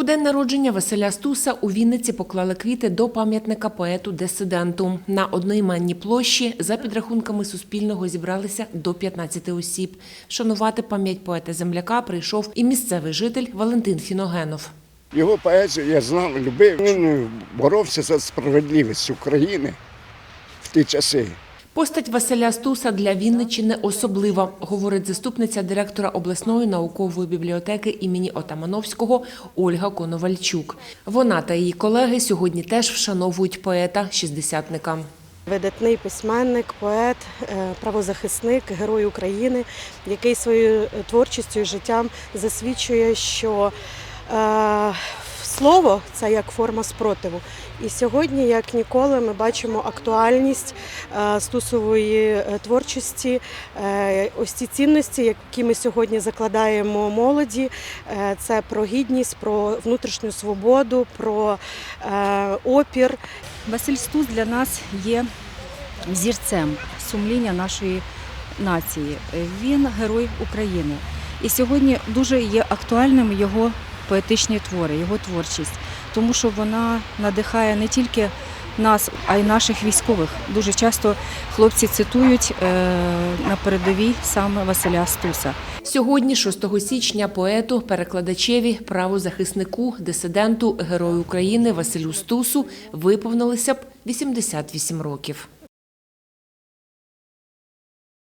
У день народження Василя Стуса у Вінниці поклали квіти до пам'ятника поету-дисиденту. На одноіменній площі за підрахунками Суспільного зібралися до 15 осіб. Шанувати пам'ять поета-земляка прийшов і місцевий житель Валентин Фіногенов. Його поезію я знав, любив. Він боровся за справедливість України в ті часи. Постать Василя Стуса для Вінниччини особлива, говорить заступниця директора обласної наукової бібліотеки імені Отамановського Ольга Коновальчук. Вона та її колеги сьогодні теж вшановують поета шістдесятника. Видатний письменник, поет, е, правозахисник, герой України, який своєю творчістю і життям засвідчує, що е, слово це як форма спротиву. І сьогодні, як ніколи, ми бачимо актуальність е, стусової е, творчості, е, ось ці цінності, які ми сьогодні закладаємо молоді. Це про гідність, про внутрішню свободу, про опір. Василь Стус для нас є взірцем сумління нашої нації. Він герой України. І сьогодні дуже є актуальним його поетичні твори, його творчість, тому що вона надихає не тільки нас, а й наших військових. Дуже часто хлопці цитують е, на передовій саме Василя Стуса. Сьогодні, 6 січня, поету, перекладачеві, правозахиснику, дисиденту, герою України Василю Стусу виповнилося б 88 років.